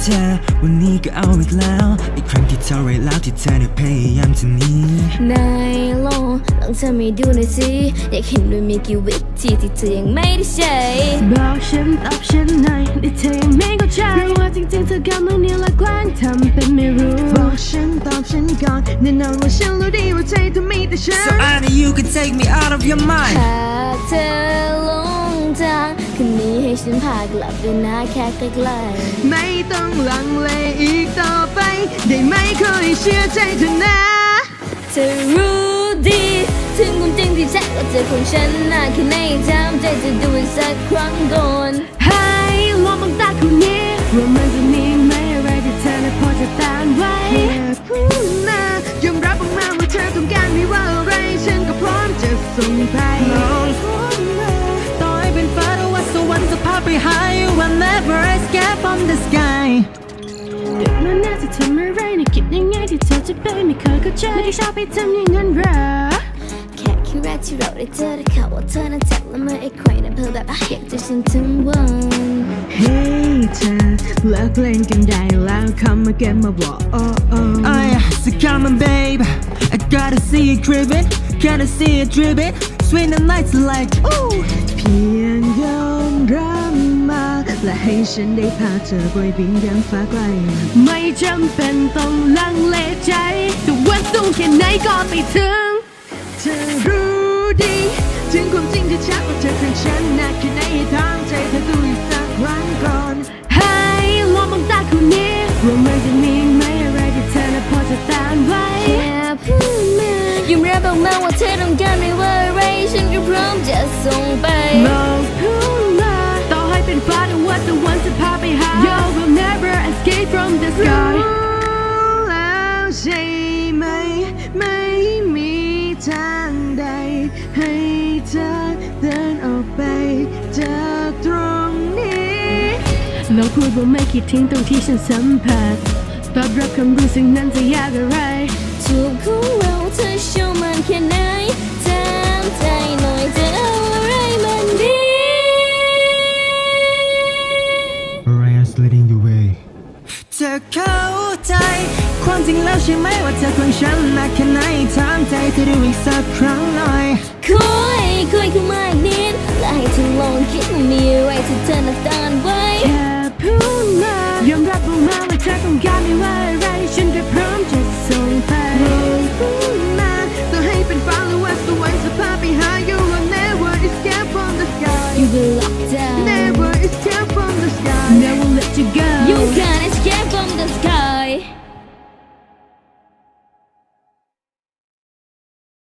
เธอ วันนี้ก็เอาอีกแล้ว อีกครั้งที่เท่าไรแล้วที่เธอได้พยายามจะหนีนายลองลองเธอไม่ดูหน่อยสิอยากเห็นว่ามีกี่วิธีที่เธอยังไม่ได้ใช้บอกฉันตอบฉันหน่อยได้เธอยังไม่เข้าใจหรือว่าจริงๆเธอกำลังเนียนและแกล้งทำเป็นไม่รู้บอกฉันตอบฉันก่อนแน่นอนว่าฉันรู้ดีว่าใจเธอมีแต่ฉัน So I know you can take me out of your mind หากเธอหลงทางคืนนี้ให้ฉันพากลับด้วยนะแค่ใกล้ๆไม่ต้อง ลังเลอีกต่อไป ได้ไหมขอให้เชื่อใจเธอนะเธอรู้ดีถึงความจริงที่แท้ว่าเจอของฉันนะแค่ไหนจำใจจะดูอีกสักครั้งก่อน ที่เราได้เจอได้ข่าวว่าเธอนั้นแท็กและเมื่อไอ้ใครนั้นเพิ่แบบอยากจะฉันทั้งวันเฮ้ยเธอเลิกเล่นกันได้แล้วคำมาเก็บมาบอกโอ้โอ้ I so come on babe I gotta see you driven Gotta see you driven Sweet the nights like ooh เพียงยอมรับมา และให้ฉันได้พาเธอไปบินยังฟ้าไกล ไม่จำเป็นต้องลังเลใจแต่วันสูงแค่ไหนก็ไปถึง เธอรู้ดี ถึงความจริงที่ชัดว่าเธอเป็นฉันนะแค่ไหนให้ทางใจเธอดูอีกสักครั้งก่อน ให้ลองมองตาคนนี้ว่ามันจะมีไหมอะไรที่เธอน่ะพอจะต้านไว้แค่พูดมายอมรับออกมาว่าเธอต้องการไม่ว่าอะไรฉันก็พร้อมจะส่งไปลองพูดมา ต่อให้เป็นฟ้าหรือว่าตะวันจะพาไปหา You will never escape from the รู้ sky แล้วใช่ไหม ไม่มีทางใด ให้เธอเดินออกไปจากตรงนี้ลองพูดว่าไม่คิดทิ้งตรงที่ฉันสัมผัสตอบรับคำรู้สึกนั้นจะยากอะไรถูกของเราเธอชอบมันแค่ไหน Mariah's leading the way เธอเข้าใจความจริงแล้วใช่ไหมว่าเธอของฉันนักแค่ไหนถามใจเธอดูอีกสักครั้งหน่อยคอยคอยขึ้นมาอีกนิดและให้เธอลองคิดว่ามีอะไร